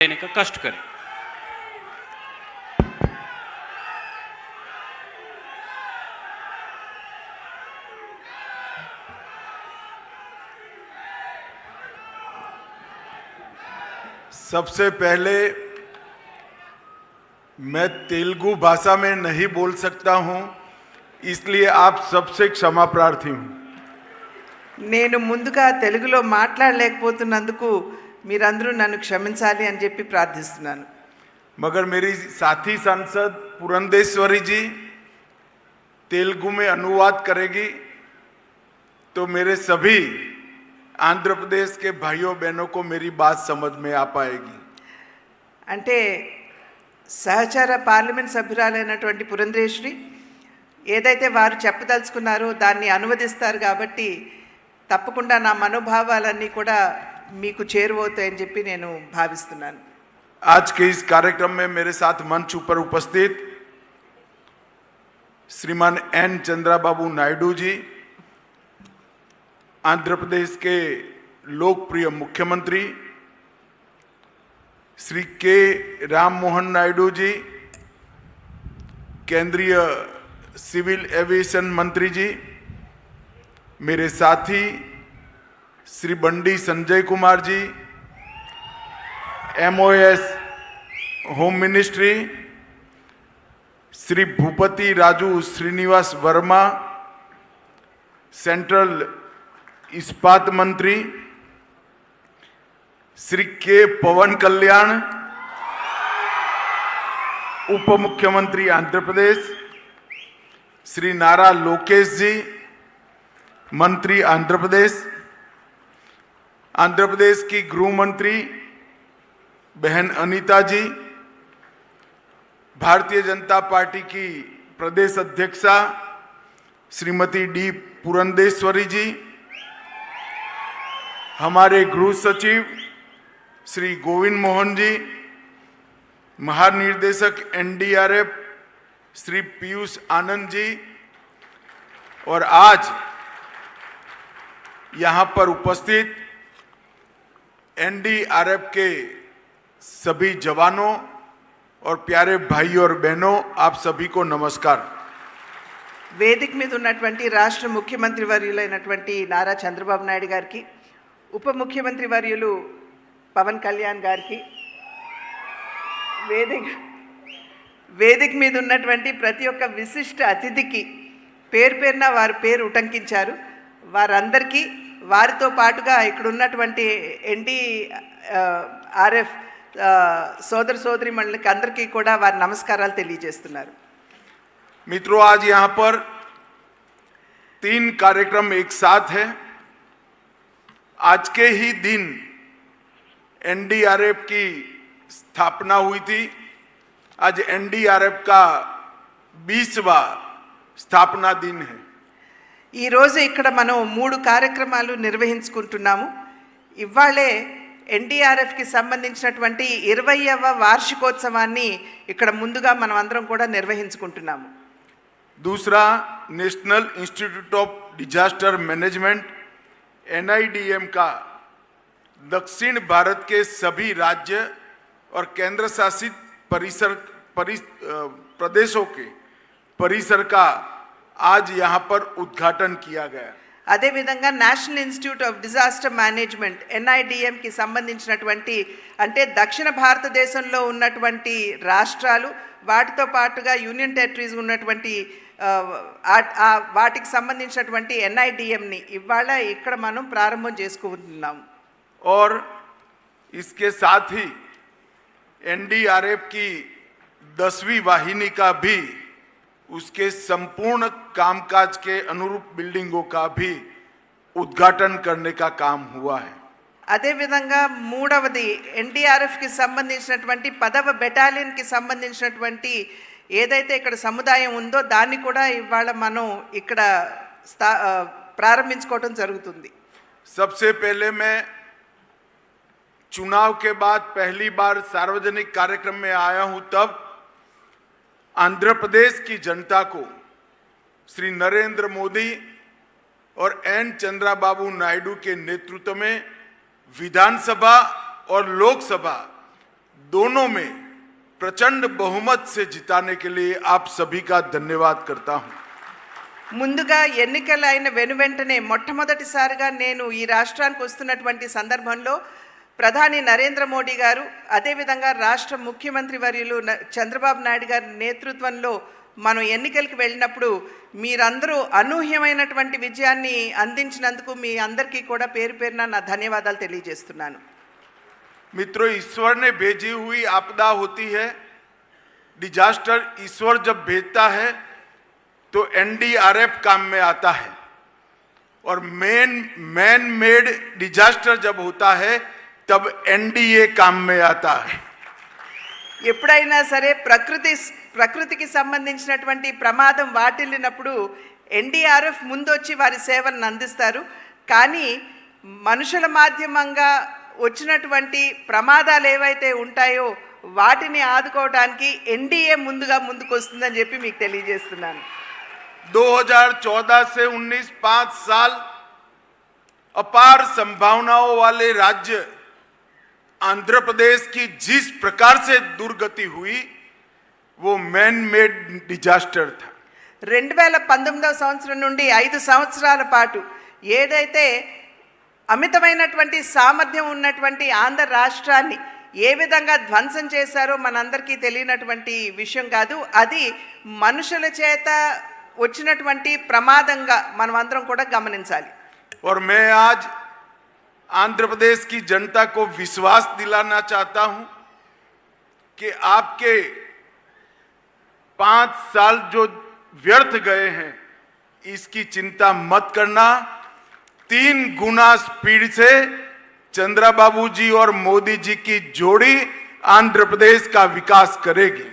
देने का कष्ट करें सबसे पहले मैं तेलुगु भाषा में नहीं बोल सकता हूं इसलिए आप सबसे क्षमा प्रार्थी हूं నేను ముందుగా తెలుగులో మాట్లాడలేకపోతున్నందుకు మీరందరూ నన్ను క్షమించాలి అని చెప్పి ప్రార్థిస్తున్నాను मगर मेरी साथी सांसद पुरंदेश्वरी जी तेलुगु में अनुवाद करेगी तो मेरे सभी आंध्र प्रदेश के भाइयों बहनों को मेरी बात समझ में आ पाएगी అంటే సహచార పార్లమెంట్ సభ్యురాలైనటువంటి పురంధేశ్వరి ఏదైతే వారు చెప్పదలుచుకున్నారో దాన్ని అనువదిస్తారు కాబట్టి తప్పకుండా నా మనోభావాలన్నీ కూడా మీకు చేరువవుతాయని చెప్పి నేను భావిస్తున్నాను आज के इस कार्यक्रम में मेरे साथ मंच ऊपर उपस्थित श्रीमान एन चंद्रा बाबू नायडू जी आंध्र प्रदेश के लोकप्रिय मुख्यमंत्री श्री के राम मोहन नायडू जी केंद्रीय सिविल एविएशन मंत्री जी मेरे साथी Shri Bandi Sanjay Kumar ji MoS home ministry Shri Bhupathi Raju Srinivasa Varma central इस्पात मंत्री, श्री के पवन कल्याण उप मुख्यमंत्री आंध्र प्रदेश, श्री नारा लोकेश जी, मंत्री आंध्र प्रदेश आंध्र प्रदेश की गृह मंत्री बहन अनीता जी भारतीय जनता पार्टी की प्रदेश अध्यक्षा श्रीमती डी पुरंदेश्वरी जी, हमारे गृह सचिव श्री गोविंद मोहन जी, महानिर्देशक एनडीआरएफ श्री पीयूष आनंद जी, और आज यहाँ पर उपस्थित एनडीआरएफ के सभी जवानों और प्यारे भाई और बहनों आप सभी को नमस्कार వేదిక మీద ఉన్నటువంటి రాష్ట్ర ముఖ్యమంత్రి వర్యులైనటువంటి నారా చంద్రబాబు నాయుడు గారికి ఉప ముఖ్యమంత్రి వర్యులు పవన్ కళ్యాణ్ గారికి వేదిక వేదిక మీద ఉన్నటువంటి ప్రతి ఒక్క విశిష్ట అతిథికి పేరు పేరున వారి పేరు ఉటంకించారు వారందరికీ వారితో పాటుగా ఇక్కడ ఉన్నటువంటి ఎన్డీ ఆర్ఎఫ్ సోదర సోదరి మండలికి అందరికీ కూడా వారి నమస్కారాలు తెలియజేస్తున్నారు मित्रों आज यहाँ पर तीन कार्यक्रम एक साथ है आज के ही दिन एनडीआरएफ की स्थापना हुई थी आज एनडीआरएफ का बीसवा स्थापना दिन है ఈరోజు ఇక్కడ మనం మూడు కార్యక్రమాలు నిర్వహించుకుంటున్నాము ఇవాళే ఎన్డీఆర్ఎఫ్కి సంబంధించినటువంటి ఇరవయవ వార్షికోత్సవాన్ని ఇక్కడ ముందుగా మనం అందరం కూడా నిర్వహించుకుంటున్నాము दूसरा national institute of disaster management NIDM का दक्षिण भारत के सभी राज्य और केंद्र शासित परिसर परि अ, प्रदेशों के परिसर का आज यहाँ पर उद्घाटन किया गया అదేవిధంగా national institute of disaster management ఎన్ఐడిఎంకి సంబంధించినటువంటి అంటే దక్షిణ భారతదేశంలో ఉన్నటువంటి రాష్ట్రాలు వాటితో పాటుగా యూనియన్ టెరిటరీస్ ఉన్నటువంటి ఆ, ఆ- ఆ వాటికి సంబంధించినటువంటి ఎన్ఐడిఎంని ఇవాళ ఇక్కడ మనం ప్రారంభం చేసుకుంటున్నాము और इसके साथ ही एनडीआरएफ की दसवीं वाहिनी का भी उसके संपूर्ण कामकाज के अनुरूप बिल्डिंगों का भी उद्घाटन करने का काम हुआ है అదేవిధంగా మూడవది ఎన్డీఆర్ఎఫ్కి సంబంధించినటువంటి పదవ బెటాలియన్కి సంబంధించినటువంటి ఏదైతే ఇక్కడ సముదాయం ఉందో దాన్ని కూడా ఇవాళ మనం ఇక్కడ స్థా ఆ, ప్రారంభించుకోవటం జరుగుతుంది सबसे पहले मैं चुनाव के बाद पहली बार सार्वजनिक कार्यक्रम में आया हूं तब आंध्र प्रदेश की जनता को श्री नरेंद्र मोदी और एन चंद्राबाबू नायडू के नेतृत्व में विधानसभा और लोकसभा दोनों में प्रचंड बहुमत से जिताने के लिए आप सभी का धन्यवाद करता हूं ముందుగా ఎన్నికలు అయిన వెనువెంటనే మొట్టమొదటిసారిగా నేను ఈ రాష్ట్రానికి వస్తున్నటువంటి సందర్భంలో ప్రధాని నరేంద్ర మోడీ గారు అదేవిధంగా రాష్ట్ర ముఖ్యమంత్రి వర్యులు న- చంద్రబాబు నాయుడు గారి నేతృత్వంలో మనం ఎన్నికలకు వెళ్ళినప్పుడు మీరందరూ అనూహ్యమైనటువంటి విజయాన్ని అందించినందుకు మీ అందరికీ కూడా పేరు పేరున నా ధన్యవాదాలు తెలియజేస్తున్నాను मित्रों ईश्वर ने भेजी हुई आपदा होती है डिजास्टर ईश्वर जब भेजता है तो एनडीआरएफ काम में आता है और मेन मैन मेड डिजास्टर जब होता है तब एनडीए काम में आता है ఎప్పుడైనా సరే ప్రకృతి ప్రకృతికి సంబంధించినటువంటి ప్రమాదం వాటిల్లినప్పుడు ఎన్డీఆర్ఎఫ్ ముందొచ్చి వారి సేవలను అందిస్తారు కానీ మనుషుల మాధ్యమంగా వచ్చినటువంటి ప్రమాదాలు ఏవైతే ఉంటాయో వాటిని ఆదుకోవడానికి ఎన్డీఏ ముందుగా ముందుకు వస్తుందని చెప్పి మీకు తెలియజేస్తున్నాను 2014 से 19 पांच साल अपार संभावनाओं वाले राज्य आंध्र प्रदेश की जिस प्रकार से दुर्गति हुई वो मैन मेड डिजास्टर था రెండు వేల పంతొమ్మిదవ సంవత్సరం నుండి ఐదు సంవత్సరాల పాటు ఏదైతే అమితమైనటువంటి సామర్థ్యం ఉన్నటువంటి ఆంధ్ర రాష్ట్రాన్ని ఏ విధంగా ధ్వంసం చేశారో మనందరికీ తెలియనటువంటి విషయం కాదు అది మనుషుల చేత వచ్చినటువంటి ప్రమాదంగా మనం అందరం కూడా గమనించాలి और मैं आज आंध्र प्रदेश की जनता को विश्वास दिलाना चाहता हूं कि आपके पांच साल जो व्यर्थ गए हैं इसकी चिंता मत करना तीन गुना स्पीड से चंद्रा बाबू जी और मोदी जी की जोड़ी आंध्र प्रदेश का विकास करेगी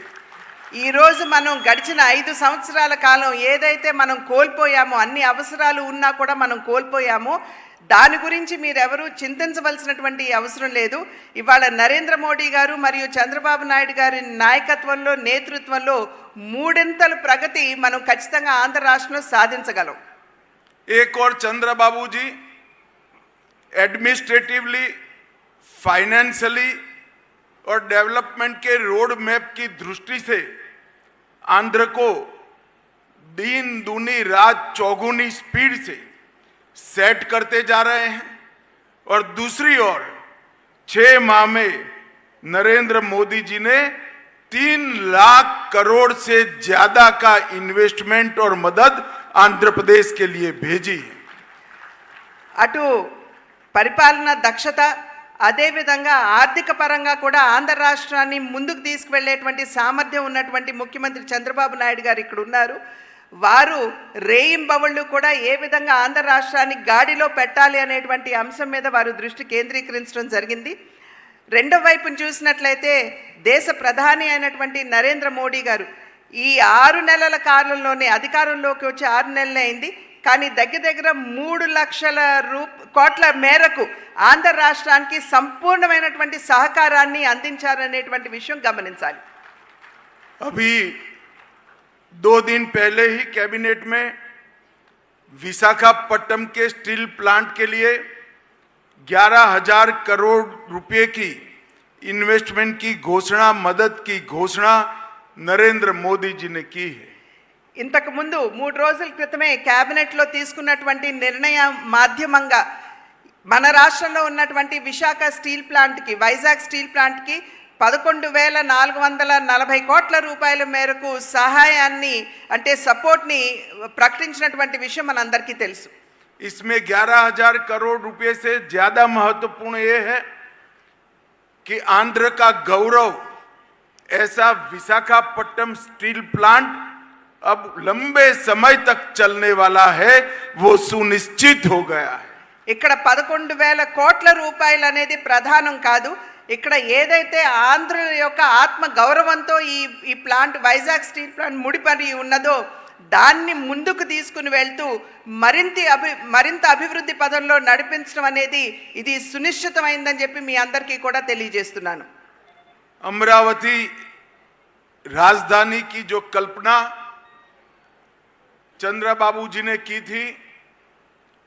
ఈ రోజు మనం గడిచిన ఐదు సంవత్సరాల కాలం ఏదైతే మనం కోల్పోయామో అన్ని అవసరాలు ఉన్నా కూడా మనం కోల్పోయామో దాని గురించి మీరెవరూ చింతించవలసినటువంటి అవసరం లేదు ఇవాళ నరేంద్ర మోడీ గారు మరియు చంద్రబాబు నాయుడు గారి నాయకత్వంలో నేతృత్వంలో మూడింతల ప్రగతి మనం ఖచ్చితంగా ఆంధ్ర రాష్ట్రంలో సాధించగలం एक और चंद्र बाबू जी एडमिनिस्ट्रेटिवली फाइनेंशियली और डेवलपमेंट के रोड मैप की दृष्टि से आंध्र को दिन दूनी रात चौगुनी स्पीड से सेट करते जा रहे हैं और दूसरी ओर छह माह में नरेंद्र मोदी जी ने तीन लाख करोड़ से ज्यादा का इन्वेस्टमेंट और मदद आंध्र प्रदेश के लिए भेजी है అటు పరిపాలన దక్షత అదేవిధంగా ఆర్థిక పరంగా కూడా ఆంధ్ర రాష్ట్రాన్ని ముందుకు తీసుకువెళ్ళేటువంటి సామర్థ్యం ఉన్నటువంటి ముఖ్యమంత్రి చంద్రబాబు నాయుడు గారు ఇక్కడ ఉన్నారు వారు రేయింబవళ్ళు కూడా ఏ విధంగా ఆంధ్ర రాష్ట్రాన్ని గాడిలో పెట్టాలి అనేటువంటి అంశం మీద వారు దృష్టి కేంద్రీకరించడం జరిగింది. రెండో వైపును చూసినట్లయితే దేశ ప్రధాని అయినటువంటి నరేంద్ర మోడీ గారు ఈ ఆరు నెలల కాలంలోనే అధికారంలోకి వచ్చి ఆరు నెలలే అయింది. కానీ దగ్గర దగ్గర మూడు లక్షల రూ కోట్ల మేరకు ఆంధ్ర రాష్ట్రానికి సంపూర్ణమైనటువంటి సహకారాన్ని అందించారనేటువంటి విషయం గమనించాలి. అవి दो दिन पहले ही कैबिनेट में विशाखापट्टनम के स्टील प्लांट के लिए ग्यारह हजार करोड़ रुपए की इन्वेस्टमेंट की घोषणा मदद की घोषणा नरेंद्र मोदी जी ने की है ఇంతకు ముందు మూడు రోజుల క్రితమే క్యాబినెట్లో తీసుకున్నటువంటి నిర్ణయం మాధ్యమంగా మన రాష్ట్రంలో ఉన్నటువంటి విశాఖ స్టీల్ ప్లాంట్కి వైజాగ్ స్టీల్ ప్లాంట్కి పదకొండు వేల నాలుగు వందల నలభై కోట్ల రూపాయల మేరకు సహాయాన్ని అంటే సపోర్ట్ని ప్రకటించినటువంటి విషయం మనందరికీ తెలుసు इसमें ग्यारह हजार करोड़ रुपए से ज्यादा महत्वपूर्ण ये है कि आंध्र का गौरव ऐसा विशाखापट्टनम स्टील प्लांट अब लंबे समय तक चलने वाला है वो सुनिश्चित हो गया है ఇక్కడ పదకొండు వేల కోట్ల రూపాయలు అనేది ప్రధానం కాదు ఇక్కడ ఏదైతే ఆంధ్రుల యొక్క ఆత్మ గౌరవంతో ఈ ఈ ప్లాంట్ వైజాగ్ స్టీల్ ప్లాంట్ ముడిపడి ఉన్నదో దాన్ని ముందుకు తీసుకుని వెళ్తూ మరింత అభి మరింత అభివృద్ధి పదంలో నడిపించడం అనేది ఇది సునిశ్చితమైందని చెప్పి మీ అందరికీ కూడా తెలియజేస్తున్నాను अमरावती राजधानी की जो कल्पना चंद्रा बाबू जी ने की थी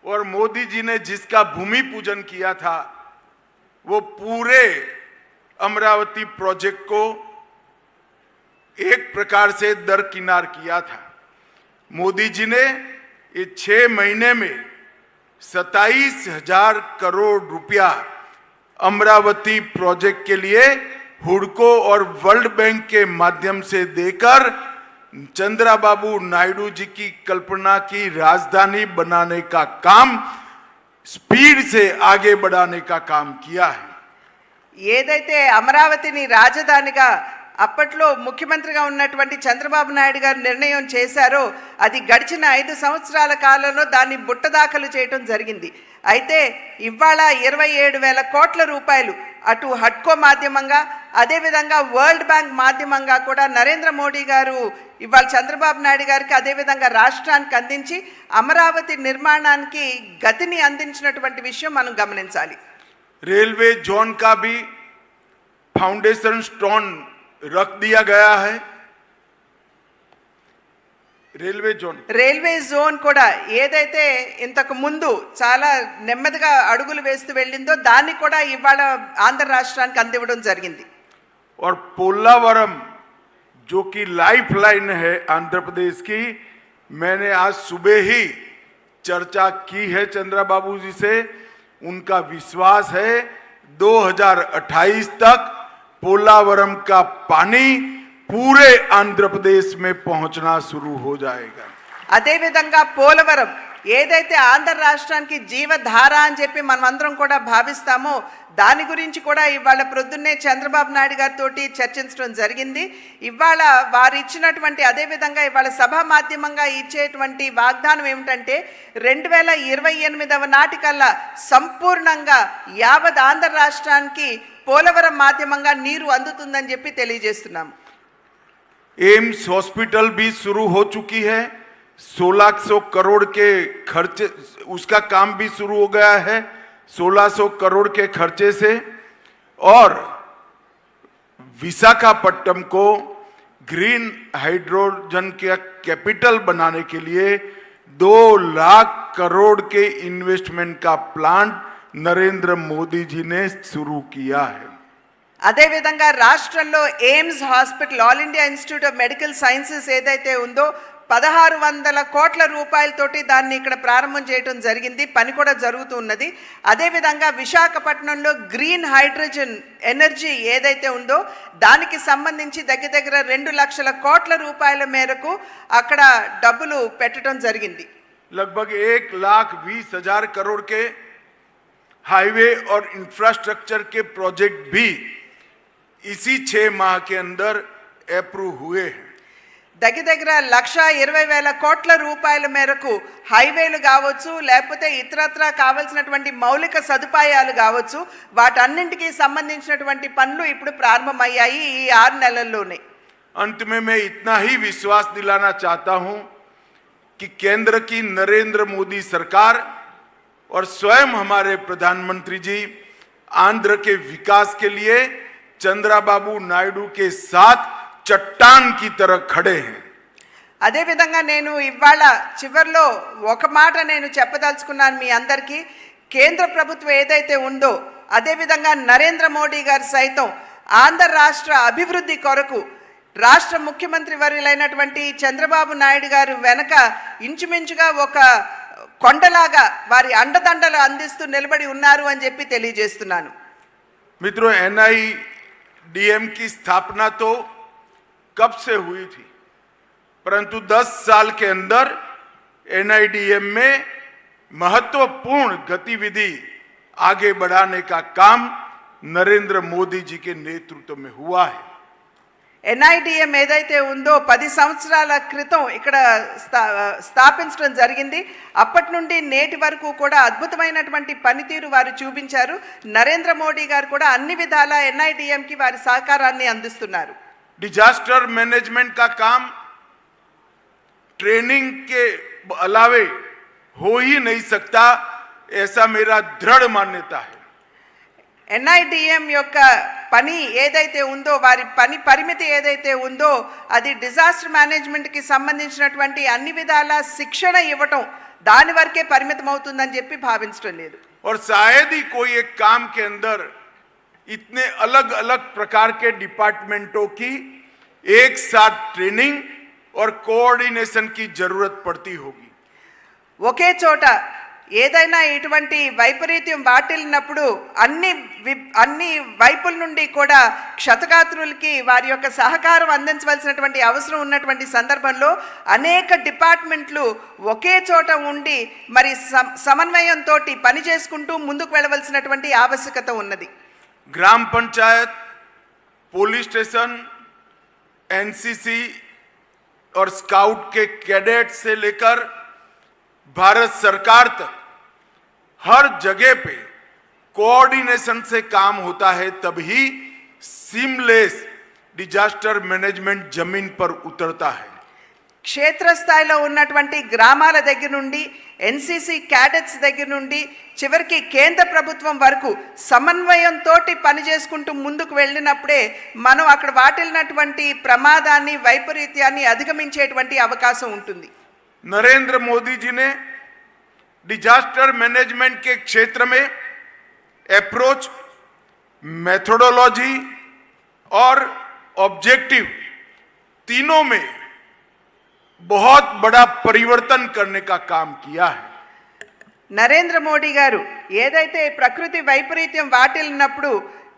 और मोदी जी ने जिसका भूमि पूजन किया था वो पूरे अमरावती प्रोजेक्ट को एक प्रकार से दरकिनार किया था। मोदी जी ने ये छह महीने में सताईस हज़ार करोड़ रुपया अमरावती प्रोजेक्ट के लिए हुडको और वर्ल्ड बैंक के माध्यम से देकर चंद्रा बाबू नायडू जी की कल्पना की राजधानी बनाने का काम స్పీడ్ సే ఆగే బడానే కా కామ్ కియా హై. ఏదైతే అమరావతిని రాజధానిగా అప్పట్లో ముఖ్యమంత్రిగా ఉన్నటువంటి చంద్రబాబు నాయుడు గారు నిర్ణయం చేశారో అది గడిచిన ఐదు సంవత్సరాల కాలంలో దాన్ని బుట్టదాఖలు చేయటం జరిగింది. అయితే ఇవాళ ఇరవై ఏడు వేల కోట్ల రూపాయలు అటు హట్కో మాధ్యమంగా అదేవిధంగా వరల్డ్ బ్యాంక్ మాధ్యమంగా కూడా నరేంద్ర మోడీ గారు ఇవాళ చంద్రబాబు నాయుడు గారికి అదేవిధంగా రాష్ట్రానికి అందించి అమరావతి నిర్మాణానికి గతిని అందించినటువంటి విషయం మనం గమనించాలి रेलवे जोन का भी फाउंडेशन स्टोन रख दिया गया है रेलवे जोन రైల్వే జోన్ కూడా ఏదైతే ఇంతకు ముందు చాలా నెమ్మదిగా అడుగులు వేస్తూ వెళ్ళిందో దాన్ని కూడా ఇవాళ ఆంధ్ర రాష్ట్రానికి అందివ్వడం జరిగింది और पोलावरम जो कि लाइफ लाइन है आंध्र प्रदेश की मैंने आज सुबह ही चर्चा की है चंद्रा बाबू जी से उनका विश्वास है 2028 तक पोलावरम का पानी पूरे आंध्र प्रदेश में पहुंचना शुरू हो जाएगा అదేవిధంగా పోలవరం ఏదైతే ఆంధ్ర రాష్ట్రానికి జీవధార అని చెప్పి మనం అందరం కూడా భావిస్తామో దాని గురించి కూడా ఇవాళ ప్రొద్దున్నే చంద్రబాబు నాయుడు గారితో చర్చించడం జరిగింది ఇవాళ వారు ఇచ్చినటువంటి అదేవిధంగా ఇవాళ సభా మాధ్యమంగా ఇచ్చేటువంటి వాగ్దానం ఏమిటంటే రెండు వేల ఇరవై ఎనిమిదవ నాటికల్లా సంపూర్ణంగా యావత్ ఆంధ్ర రాష్ట్రానికి పోలవరం మాధ్యమంగా నీరు అందుతుందని చెప్పి తెలియజేస్తున్నాము एम्स हॉस्पिटल भी शुरू हो चुकी है 1600 करोड़ के खर्चे उसका काम भी शुरू हो गया है 1600 करोड़ के खर्चे से और विशाखापट्टनम को ग्रीन हाइड्रोजन के कैपिटल बनाने के लिए दो लाख करोड़ के इन्वेस्टमेंट का प्लान नरेंद्र मोदी जी ने शुरू किया है అదేవిధంగా రాష్ట్రంలో AIIMS hospital all India institute of medical sciences ఏదైతే ఉందో పదహారు వందల కోట్ల రూపాయలతోటి దాన్ని ఇక్కడ ప్రారంభం చేయడం జరిగింది పని కూడా జరుగుతూ ఉన్నది అదేవిధంగా విశాఖపట్నంలో గ్రీన్ హైడ్రోజన్ ఎనర్జీ ఏదైతే ఉందో దానికి సంబంధించి దగ్గర దగ్గర రెండు లక్షల కోట్ల రూపాయల మేరకు అక్కడ డబ్బులు పెట్టడం జరిగింది लगभग एक लाख बीस हजार करोड़ के हाईवे और इंफ्रास्ट्रक्चर के प्रोजेक्ट भी इसी छह माह के अंदर अप्रूव हुए हैं దగ్గర దగ్గర లక్ష ఇరవై వేల కోట్ల రూపాయల మేరకు హైవేలు కావచ్చు లేకపోతే ఇతరత్ర కావలసినటువంటి మౌలిక సదుపాయాలు కావచ్చు వాటన్నింటికి సంబంధించినటువంటి పనులు ఇప్పుడు ప్రారంభమయ్యాయి ఈ ఆరు నెలల్లోనే अंत में मैं इतना ही विश्वास दिलाना चाहता हूं कि केंद्र की नरेंद्र मोदी सरकार और स्वयं हमारे प्रधानमंत्री जी आंध्र के विकास के लिए चंद्रा बाबू नायडू के साथ चट्टान की तरह खड़े हैं అదేవిధంగా నేను ఇవాళ చివరిలో ఒక మాట నేను చెప్పదలుచుకున్నాను మీ అందరికీ కేంద్ర ప్రభుత్వం ఏదైతే ఉందో అదేవిధంగా నరేంద్ర మోడీ గారు సైతం ఆంధ్ర రాష్ట్ర అభివృద్ధి కొరకు రాష్ట్ర ముఖ్యమంత్రి వర్యులైనటువంటి చంద్రబాబు నాయుడు గారు వెనక ఇంచుమించుగా ఒక కొండలాగా వారి అండదండలు అందిస్తూ నిలబడి ఉన్నారు అని చెప్పి తెలియజేస్తున్నాను मित्रों एनआईडीएम की स्थापना तो कब से हुई थी परंतु 10 साल के अंदर एनआईडीएम में महत्वपूर्ण गतिविधि आगे बढ़ाने का काम नरेंद्र मोदी जी के नेतृत्व में हुआ है ఎన్ఐడిఎం ఏదైతే ఉందో పది సంవత్సరాల క్రితం ఇక్కడ స్థా స్థాపించడం జరిగింది అప్పటి నుండి నేటి వరకు కూడా అద్భుతమైనటువంటి పనితీరు వారు చూపించారు నరేంద్ర మోడీ గారు కూడా అన్ని విధాల ఎన్ఐడిఎంకి వారి సహకారాన్ని అందిస్తున్నారు डिजास्टर मैनेजमेंट का काम ट्रेनिंग के अलावे हो ही नहीं सकता ऐसा मेरा दृढ़ मान्यता है ఎన్ఐడిఎం యొక్క పని ఏదైతే ఉందో వారి పని పరిమితి ఏదైతే ఉందో అది డిజాస్టర్ మేనేజ్మెంట్కి సంబంధించినటువంటి అన్ని విధాల శిక్షణ ఇవ్వటం దాని వరకే పరిమితం అవుతుందని చెప్పి భావించడం లేదు और शायद ही कोई एक काम के अंदर इतने अलग अलग प्रकार के डिपार्टमेंटों की एक साथ ट्रेनिंग और कोऑर्डिनेशन की जरूरत पड़ती होगी ఒకే చోట ఏదైనా ఇటువంటి వైపరీత్యం వాటిల్లినప్పుడు అన్ని వి- అన్ని వైపుల నుండి కూడా క్షతగాత్రులకి వారి యొక్క సహకారం అందించవలసినటువంటి అవసరం ఉన్నటువంటి సందర్భంలో అనేక డిపార్ట్మెంట్లు ఒకే చోట ఉండి మరి సమ- సమన్వయంతో పని చేసుకుంటూ ముందుకు వెళ్ళవలసినటువంటి ఆవశ్యకత ఉన్నది ग्राम पंचायत पुलिस स्टेशन एनसीसी और स्काउट के कैडेट से लेकर भारत सरकार तक हर जगह पे कोऑर्डिनेशन से काम होता है तभी सीमलेस डिजास्टर मैनेजमेंट जमीन पर उतरता है క్షేత్రస్థాయిలో ఉన్నటువంటి గ్రామాల దగ్గర నుండి ఎన్సీసీ క్యాడెట్స్ దగ్గర నుండి చివరికి కేంద్ర ప్రభుత్వం వరకు సమన్వయంతో పనిచేసుకుంటూ ముందుకు వెళ్ళినప్పుడే మనం అక్కడ వాటిల్లినటువంటి ప్రమాదాన్ని వైపరీత్యాన్ని అధిగమించేటువంటి అవకాశం ఉంటుంది नरेंद्र मोदी जी ने डिजास्टर मैनेजमेंट के क्षेत्र में अप्रोच मेथोडोलॉजी और ऑब्जेक्टिव तीनों में बहुत बड़ा परिवर्तन करने का काम किया है నరేంద్ర మోడీ గారు ఏదైతే ప్రకృతి వైపరీత్యం వాటిల్లినప్పుడు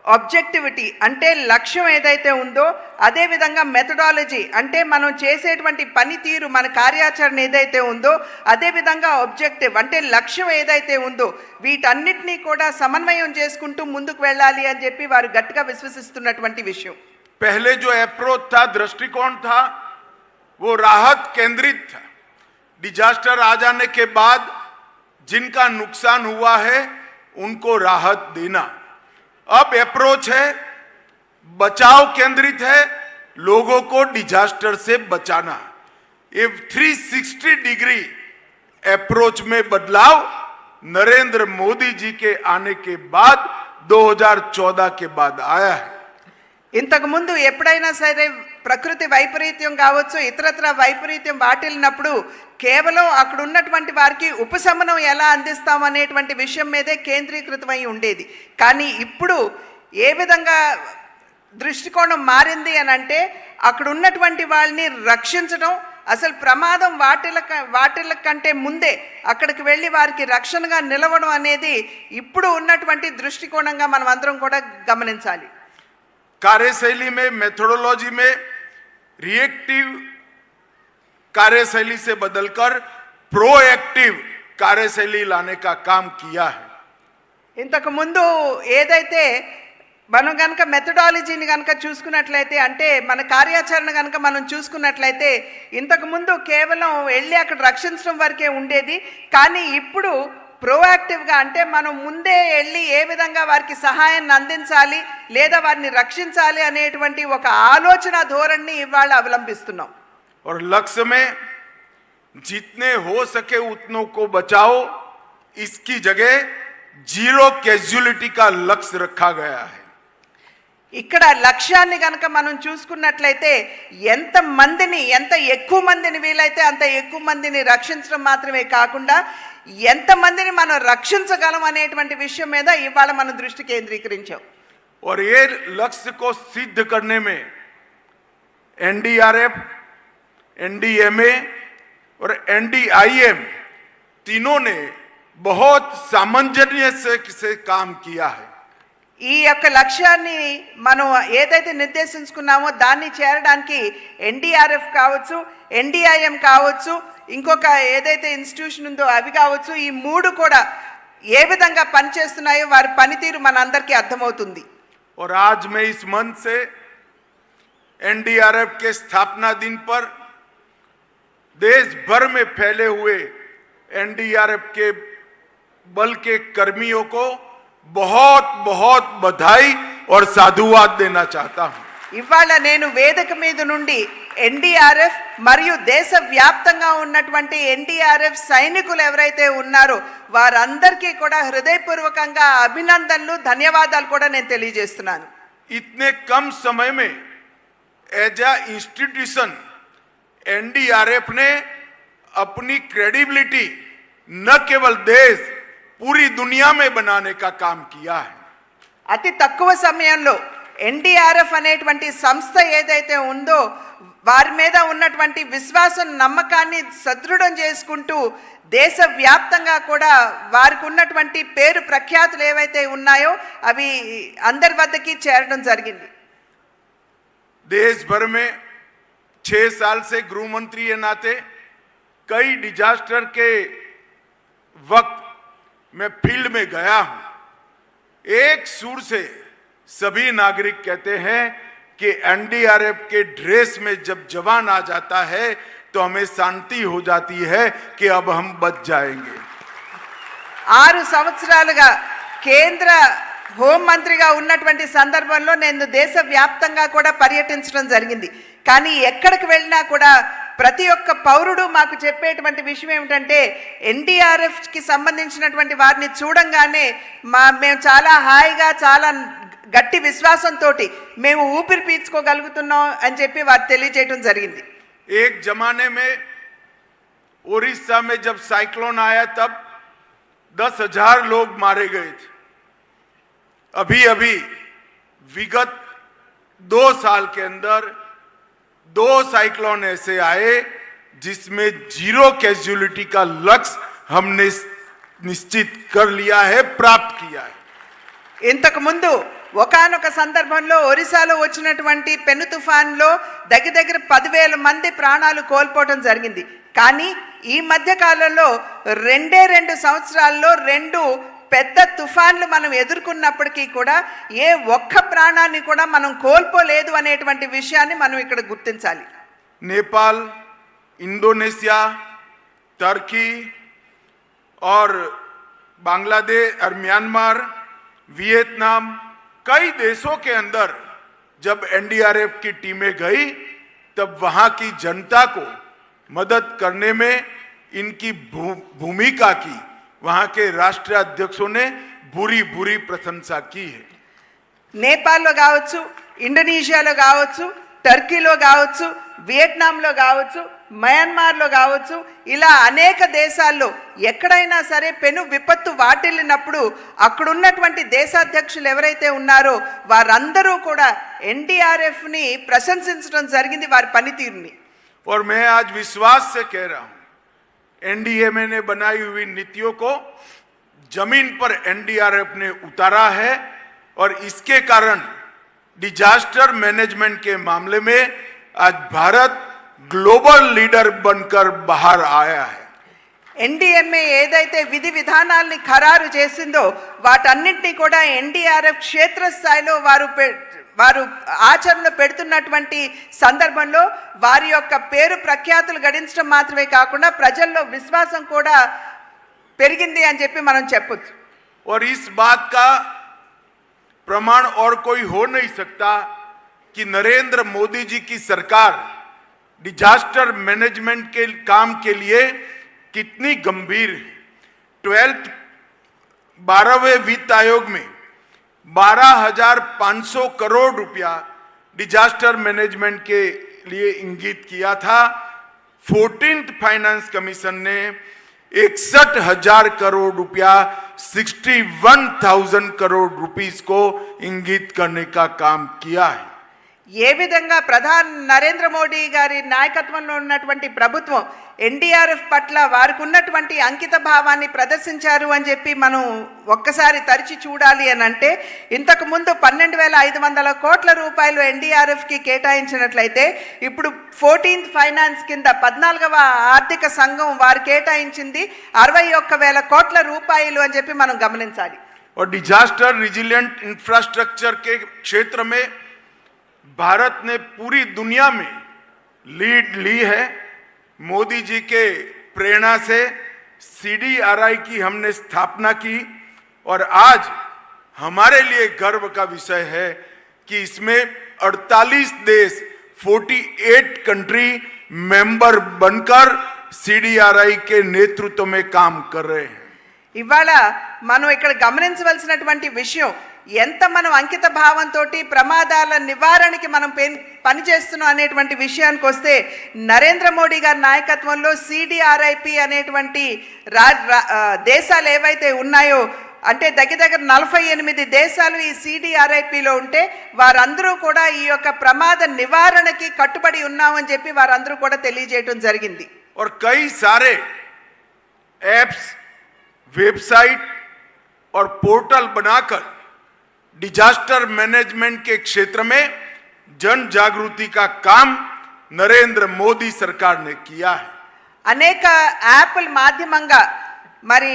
ఆబ్జెక్టివిటీ అంటే లక్ష్యం ఏదైతే ఉందో అదే విధంగా మెథడాలజీ అంటే మనం చేసేటువంటి పనితీరు మన కార్యాచరణ ఏదైతే ఉందో అదే విధంగా ఆబ్జెక్టివ్ అంటే లక్ష్యం ఏదైతే ఉందో వీటన్నిటినీ కూడా సమన్వయం చేసుకుంటూ ముందుకు వెళ్ళాలి అని చెప్పి వారు గట్టిగా విశ్వసిస్తున్నటువంటి విషయం पहले जो अप्रोच था दृष्टिकोण था वो राहत केंद्रित था डिजास्टर आ जाने के बाद जिनका नुकसान हुआ है उनको राहत देना अब अप्रोच है बचाव केंद्रित है लोगों को डिजास्टर से बचाना ये 360 डिग्री अप्रोच में बदलाव नरेंद्र मोदी जी के आने के बाद 2014 के बाद आया है ఇంతకు ముందు ఎప్పుడైనా సరే ప్రకృతి వైపరీత్యం కావచ్చు ఇతరత్ర వైపరీత్యం వాటిల్లినప్పుడు కేవలం అక్కడ ఉన్నటువంటి వారికి ఉపశమనం ఎలా అందిస్తాం అనేటువంటి విషయం మీదే కేంద్రీకృతమై ఉండేది. కానీ ఇప్పుడు ఏ విధంగా దృష్టికోణం మారింది అని అంటే అక్కడ ఉన్నటువంటి వాళ్ళని రక్షించడం అసలు ప్రమాదం వాటిల వాటిల కంటే ముందే అక్కడికి వెళ్ళి వారికి రక్షణగా నిలవడం అనేది ఇప్పుడు ఉన్నటువంటి దృష్టికోణంగా మనం అందరం కూడా గమనించాలి. కార్యశైలి మే మెథడోలజీ మే रिएक्टिव कार्यशैली से बदलकर प्रोएक्टिव कार्यशैली लाने का काम किया है ఇంతకు ముందు ఏదైతే మనం కనుక మెథడాలజీని కనుక చూసుకున్నట్లయితే అంటే మన కార్యాచరణ కనుక మనం చూసుకున్నట్లయితే ఇంతకు ముందు కేవలం వెళ్ళి అక్కడ రక్షించడం వరకే ఉండేది కానీ ఇప్పుడు ప్రోయాక్టివ్గా అంటే మనం ముందే వెళ్ళి ఏ విధంగా వారికి సహాయాన్ని అందించాలి లేదా వారిని రక్షించాలి అనేటువంటి ఒక ఆలోచన ధోరణిని ఇవాళ అవలంబిస్తున్నాం और लक्ष्य में जितने हो सके उतनों को बचाओ इसकी जगह जीरो कैजुअलिटी का लक्ष्य रखा गया है ఇక్కడ లక్ష్యాన్ని కనుక మనం చూసుకున్నట్లయితే ఎంత మందిని ఎంత ఎక్కువ మందిని వీలైతే అంత ఎక్కువ మందిని రక్షించడం మాత్రమే కాకుండా ఎంత మందిని మనం రక్షించగలం అనేటువంటి విషయం మీద ఇవాళ మనం దృష్టి కేంద్రీకరించాం और ये लक्ष्य को सिद्ध करने में एनडीआरएफ एनडीएमए और एनडीआईएम तीनों ने बहुत सामंजस्य से, से काम किया है ఈ యొక్క లక్ష్యాన్ని మనం ఏదైతే నిర్దేశించుకున్నామో దాన్ని చేరడానికి ఎన్డీఆర్ఎఫ్ కావచ్చు ఎన్డీఐఎం కావచ్చు ఇంకొక ఏదైతే ఇన్స్టిట్యూషన్ ఉందో అవి కావచ్చు ఈ మూడు కూడా ఏ విధంగా పనిచేస్తున్నాయో వారి పనితీరు మనందరికీ అర్థమవుతుంది और आज मैं इस मंच से एनडीआरएफ के स्थापना दिन पर देश भर में फैले हुए एनडीआरएफ के बल के कर्मियों को बहुत बहुत बधाई और साधुवाद देना चाहता हूं ఇవాళ నేను వేదిక మీద నుండి ఎన్డీఆర్ఎఫ్ మరియు దేశవ్యాప్తంగా ఉన్నటువంటి ఎన్డీఆర్ఎఫ్ సైనికులు ఎవరైతే ఉన్నారో వారందరికీ కూడా హృదయపూర్వకంగా అభినందనలు ధన్యవాదాలు కూడా నేను తెలియజేస్తున్నాను इतने कम समय में एज अ इंस्टीट्यूशन एनडीआरएफ ने अपनी क्रेडिबिलिटी न केवल देश पूरी दुनिया में बनाने का काम किया है అతి తక్కువ సమయంలో ఎన్డీఆర్ఎఫ్ అనేటువంటి సంస్థ ఏదైతే ఉందో వారి మీద ఉన్నటువంటి విశ్వాసం నమ్మకాన్ని సదృఢం చేసుకుంటూ దేశవ్యాప్తంగా కూడా వారికి ఉన్నటువంటి పేరు ప్రఖ్యాతులు ఏవైతే ఉన్నాయో అవి అందరి వద్దకి చేరడం జరిగింది देश भर में छह साल से गृह मंत्री के नाते कई डिजास्टर के वक्त मैं फील्ड में गया हूं एक सुर से सभी नागरिक कहते हैं कि एनडीआरएफ के ड्रेस में जब जवान आ जाता है तो हमें शांति हो जाती है कि अब हम बच जाएंगे ఆరు సంవత్సరాలుగా కేంద్ర హోంమంత్రిగా ఉన్నటువంటి సందర్భంలో నేను దేశవ్యాప్తంగా కూడా పర్యటించడం జరిగింది కానీ ఎక్కడికి వెళ్ళినా కూడా ప్రతి ఒక్క పౌరుడు మాకు చెప్పేటువంటి విషయం ఏమిటంటే ఎన్డీఆర్ఎఫ్కి సంబంధించినటువంటి వారిని చూడంగానే మా మేము చాలా హాయిగా చాలా గట్టి విశ్వాసంతో మేము ఊపిరి పీల్చుకోగలుగుతున్నాం అని చెప్పి వారు తెలియజేయడం జరిగింది एक जमाने में उड़ीसा में जब साइक्लोन आया तब दस हजार लोग मारे गए थे अभी अभी विगत दो साल के अंदर दो साइक्लोन ऐसे आए जिसमें जीरो कैजुअलिटी का लक्ष्य हमने निश्चित कर लिया है प्राप्त किया है ఇంతకు ముందు ఒకనొక సందర్భంలో ఒరిస్సాలో వచ్చినటువంటి పెను తుఫాన్లో దగ్గర దగ్గర పదివేల మంది ప్రాణాలు కోల్పోవటం జరిగింది. కానీ ఈ మధ్య కాలంలో రెండే రెండు సంవత్సరాల్లో రెండు పెద్ద తుఫాన్లు మనం ఎదుర్కొన్నప్పటికీ కూడా ఏ ఒక్క ప్రాణాన్ని కూడా మనం కోల్పోలేదు అనేటువంటి విషయాన్ని మనం ఇక్కడ గుర్తించాలి. నేపాల్ ఇండోనేషియా టర్కీ ఆర్ బంగ్లాదేశ్ ఆర్ మ్యాన్మార్ వియత్నాం कई देशों के अंदर जब एनडीआरएफ की टीमें गई तब वहां की जनता को मदद करने में इनकी भू- भूमिका की वहां के राष्ट्रीय अध्यक्षों ने बुरी बुरी प्रशंसा की है నేపాల్లో కావచ్చు ఇండోనేషియాలో కావచ్చు టర్కీలో కావచ్చు వియట్నాంలో కావచ్చు మయన్మార్లో కావచ్చు ఇలా అనేక దేశాల్లో ఎక్కడైనా సరే పెను విపత్తు వాటిల్లినప్పుడు అక్కడున్నటువంటి దేశాధ్యక్షులు ఎవరైతే ఉన్నారో వారందరూ కూడా ఎన్డీఆర్ఎఫ్ని ప్రశంసించడం జరిగింది వారి పనితీరుని और मैं आज विश्वास से कह रहा हूं एनडीएमए ने बनाई हुई नीतियों को जमीन पर एनडीआरएफ ने उतारा है और इसके कारण डिजास्टर मैनेजमेंट के मामले में आज भारत ग्लोबल लीडर बनकर बाहर आया है ఎన్డీఎంఏ ఏదైతే విధి విధానాల్ని ఖరారు చేసిందో వాటన్నింటినీ కూడా ఎన్డీఆర్ఎఫ్ క్షేత్రస్థాయిలో వారు పె- వారు ఆచరణలో పెడుతున్నటువంటి సందర్భంలో వారి యొక్క పేరు ప్రఖ్యాతులు గడించడం మాత్రమే కాకుండా ప్రజల్లో విశ్వాసం కూడా పెరిగింది అని చెప్పి మనం చెప్పొచ్చు और इस बात का प्रमाण और कोई हो नहीं सकता कि नरेंद्र मोदी जी की सरकार डिजास्टर मैनेजमेंट के काम के लिए कितनी गंभीर है। ट्वेल्थ बारहवें वित्त आयोग में बारह हज़ार पाँच सौ करोड़ रुपया डिजास्टर मैनेजमेंट के लिए इंगित किया था। फोर्टीन फाइनेंस कमीशन ने इकसठ हज़ार करोड़ रुपया, sixty one thousand crore rupees को इंगित करने का काम किया है। ఏ విధంగా ప్రధాని నరేంద్ర మోడీ గారి నాయకత్వంలో ఉన్నటువంటి ప్రభుత్వం ఎన్డీఆర్ఎఫ్ పట్ల వారికి ఉన్నటువంటి అంకిత భావాన్ని ప్రదర్శించారు అని చెప్పి మనం ఒక్కసారి తరిచి చూడాలి అని అంటే ఇంతకు ముందు పన్నెండు వేల ఐదు వందల కోట్ల రూపాయలు ఎన్డీఆర్ఎఫ్కి కేటాయించినట్లయితే ఇప్పుడు ఫోర్టీన్త్ ఫైనాన్స్ కింద పద్నాలుగవ ఆర్థిక సంఘం వారు కేటాయించింది అరవై ఒక్క వేల కోట్ల రూపాయలు అని చెప్పి మనం గమనించాలి और डिजास्टर रिजिलियंट इंफ्रास्ट्रक्चर के क्षेत्र में भारत ने पूरी दुनिया में लीड ली है मोदी जी के प्रेरणा से सीडीआरआई की हमने स्थापना की और आज हमारे लिए गर्व का विषय है कि इसमें 48 देश 48 कंट्री मेंबर बनकर सीडीआरआई के नेतृत्व में काम कर रहे हैं ఇవాళ మనం ఇక్కడ గమనించవలసినటువంటి విషయం ఎంత మనం అంకిత భావంతో ప్రమాదాల నివారణకి మనం పెన్- పనిచేస్తున్నాం అనేటువంటి విషయానికి వస్తే నరేంద్ర మోడీ గారి నాయకత్వంలో సిడిఆర్ఐపి అనేటువంటి రా రా- ఆ, దేశాలు ఏవైతే ఉన్నాయో అంటే దగ్గర దగ్గర నలభై ఎనిమిది దేశాలు ఈ సిడిఆర్ఐపిలో ఉంటే వారందరూ కూడా ఈ యొక్క ప్రమాద నివారణకి కట్టుబడి ఉన్నామని చెప్పి వారందరూ కూడా తెలియజేయడం జరిగింది और कई सारे एप्स वेबसाइट और पोर्टल बनाकर डिजास्टर मैनेजमेंट के क्षेत्र में जन जागृति का काम नरेंद्र मोदी सरकार ने किया है అనేక యాప్ల మాధ్యమంగా మరి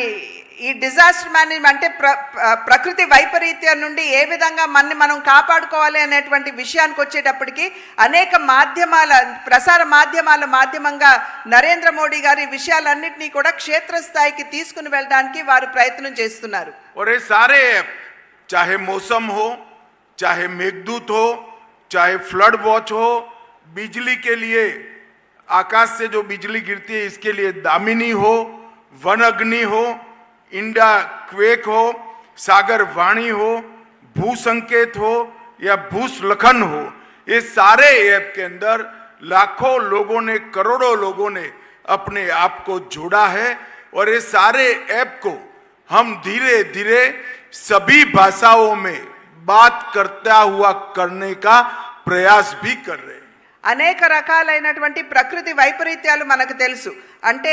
ఈ డిజాస్టర్ మేనేజ్మెంట్ అంటే ప్ర ప్ర- ప్రకృతి వైపరీత్యం నుండి ఏ విధంగా మనని మనం కాపాడుకోవాలి అనేటువంటి విషయానికి వచ్చేటప్పటికి అనేక మాధ్యమాల ప్రసార మాధ్యమాల మాధ్యమంగా నరేంద్ర మోడీ గారి ఈ విషయాలన్నింటినీ కూడా క్షేత్రస్థాయికి తీసుకుని వెళ్ళడానికి వారు ప్రయత్నం చేస్తున్నారు और ये सारे ऐप चाहे मौसम हो, चाहे मेघदूत हो, चाहे फ्लड वॉच हो, बिजली के लिए, आकाश से जो बिजली गिरती है, इसके लिए दामिनी हो, वन अग्नि हो इंडा क्वेक हो, सागर वाणी हो भू संकेत हो, या भूस्लखन हो, ये सारे ऐप के अंदर लाखों लोगों ने, करोड़ों लोगों ने अपने आप को जोड़ा है और ये सारे ऐप को हम धीरे धीरे सभी भाषाओं में बात करता हुआ करने का प्रयास भी कर रहे हैं అనేక రకాలైనటువంటి ప్రకృతి వైపరీత్యాలు మనకు తెలుసు అంటే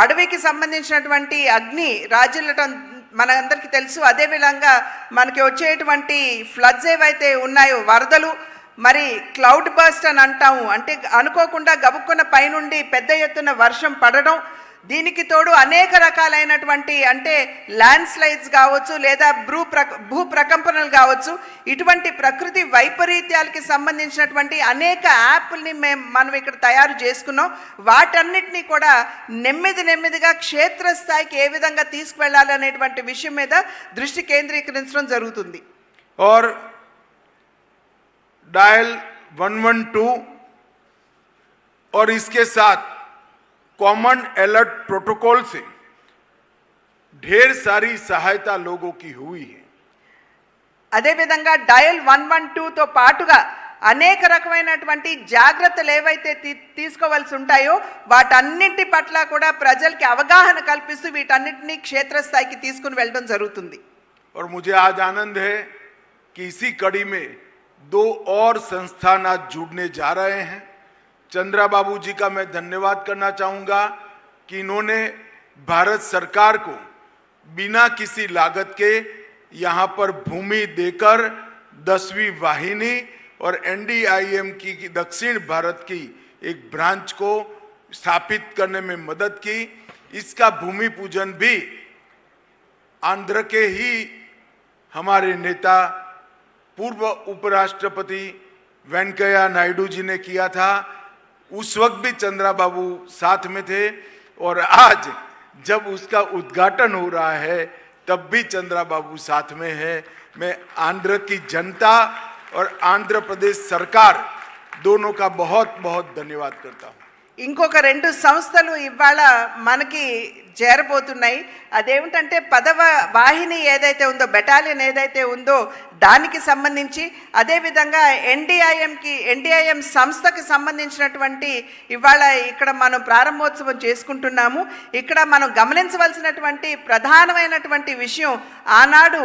అడవికి సంబంధించినటువంటి అగ్ని రాజులటం మనందరికీ తెలుసు అదేవిధంగా మనకి వచ్చేటువంటి ఫ్లడ్స్ ఏవైతే ఉన్నాయో వరదలు మరి క్లౌడ్ బర్స్ట్ అని అంటాము అంటే అనుకోకుండా గబుక్కున్న పైనుండి పెద్ద ఎత్తున వర్షం పడడం దీనికి తోడు అనేక రకాలైనటువంటి అంటే ల్యాండ్ స్లైడ్స్ కావచ్చు లేదా భూ ప్ర భూ ప్రకంపనలు కావచ్చు ఇటువంటి ప్రకృతి వైపరీత్యాలకి సంబంధించినటువంటి అనేక యాప్ల్ని మేము మనం ఇక్కడ తయారు చేసుకున్నాం వాటన్నిటినీ కూడా నెమ్మది నెమ్మదిగా క్షేత్రస్థాయికి ఏ విధంగా తీసుకువెళ్ళాలి అనేటువంటి విషయం మీద దృష్టి కేంద్రీకరించడం జరుగుతుంది और डायल 112 और इसके साथ कॉमन अलर्ट प्रोटोकॉल से ढेर सारी सहायता लोगों की हुई है అదేవిధంగా డయల్ వన్ వన్ టూతో పాటుగా అనేక రకమైనటువంటి జాగ్రత్తలు ఏవైతే తీ తీసుకోవాల్సి ఉంటాయో వాటన్నింటి పట్ల కూడా ప్రజలకి అవగాహన కల్పిస్తూ వీటన్నిటిని క్షేత్రస్థాయికి తీసుకుని వెళ్ళడం జరుగుతుంది और मुझे आज आनंद है कि इसी कड़ी में दो और संस्थान आज जुड़ने जा रहे हैं चंद्रा बाबू जी का मैं धन्यवाद करना चाहूँगा कि इन्होंने भारत सरकार को बिना किसी लागत के यहाँ पर भूमि देकर दसवीं वाहिनी और एनडीआईएम की की दक्षिण भारत की एक ब्रांच को स्थापित करने में मदद की। इसका भूमि पूजन भी आंध्र के ही हमारे नेता पूर्व उपराष्ट्रपति वेंकैया नायडू जी ने किया था। उस वक्त भी चंद्रा बाबू साथ में थे और आज जब उसका उद्घाटन हो रहा है तब भी चंद्रा बाबू साथ में है मैं आंध्र की जनता और आंध्र प्रदेश सरकार दोनों का बहुत बहुत धन्यवाद करता हूँ ఇంకొక రెండు సంస్థలు ఇవాళ మనకి చేరబోతున్నాయి అదేమిటంటే పదవ వాహిని ఏదైతే ఉందో బెటాలియన్ ఏదైతే ఉందో దానికి సంబంధించి అదేవిధంగా ఎన్డీఐఎంకి ఎన్డీఐఎం సంస్థకి సంబంధించినటువంటి ఇవాళ ఇక్కడ మనం ప్రారంభోత్సవం చేసుకుంటున్నాము. ఇక్కడ మనం గమనించవలసినటువంటి ప్రధానమైనటువంటి విషయం ఆనాడు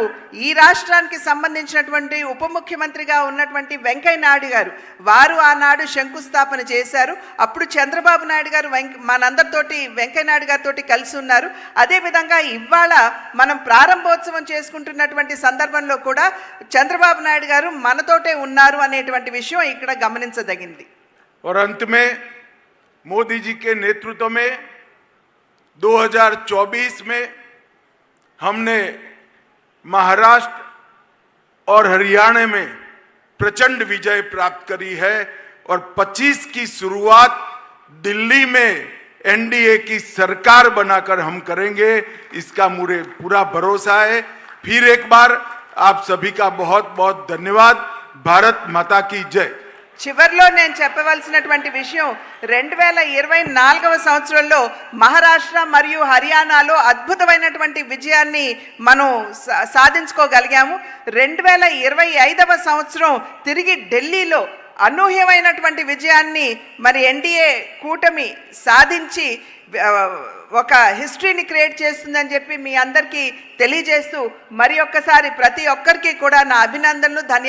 ఈ రాష్ట్రానికి సంబంధించినటువంటి ఉప ముఖ్యమంత్రిగా ఉన్నటువంటి వెంకయ్య నాయుడు గారు వారు ఆనాడు శంకుస్థాపన చేశారు. అప్పుడు చంద్రబాబు నాయుడు గారు వెంక మనందరితోటి వెంకయ్య నాయుడు గారితో కలిసి ఉన్నారు. అదేవిధంగా ఇవాళ మనం ప్రారంభోత్సవం చేసుకుంటున్నటువంటి సందర్భంలో కూడా చంద్రబాబు నాయుడు గారు మనతోటే ఉన్నారు అనేటువంటి విషయం ఇక్కడ గమనించదగింది और अंत में मोदी जी के नेतृत्व में 2024 में हमने महाराष्ट्र और हरियाणा में प्रचंड विजय प्राप्त करी है और 25 की शुरुआत दिल्ली में एनडीए की सरकार बनाकर हम करेंगे इसका मुझे पूरा भरोसा है फिर एक बार आप सभी का बहुत बहुत धन्यवाद भारत माता की जय చివరిలో నేను చెప్పవలసినటువంటి విషయం రెండు వేల ఇరవై నాలుగవ సంవత్సరంలో మహారాష్ట్ర మరియు హర్యానాలో అద్భుతమైనటువంటి విజయాన్ని మనం సా- సాధించుకోగలిగాము రెండు వేల ఇరవై ఐదవ సంవత్సరం తిరిగి ఢిల్లీలో అనూహ్యమైనటువంటి విజయాన్ని మరి ఎన్డీఏ కూటమి సాధించి ఆ, ఒక హిస్టరీని క్రియేట్ చేస్తుందని చెప్పి మీ అందరికీ తెలియజేస్తూ మరి ఒక్కసారి ప్రతి ఒక్కరికి కూడా నా అభినందనలు ధన్య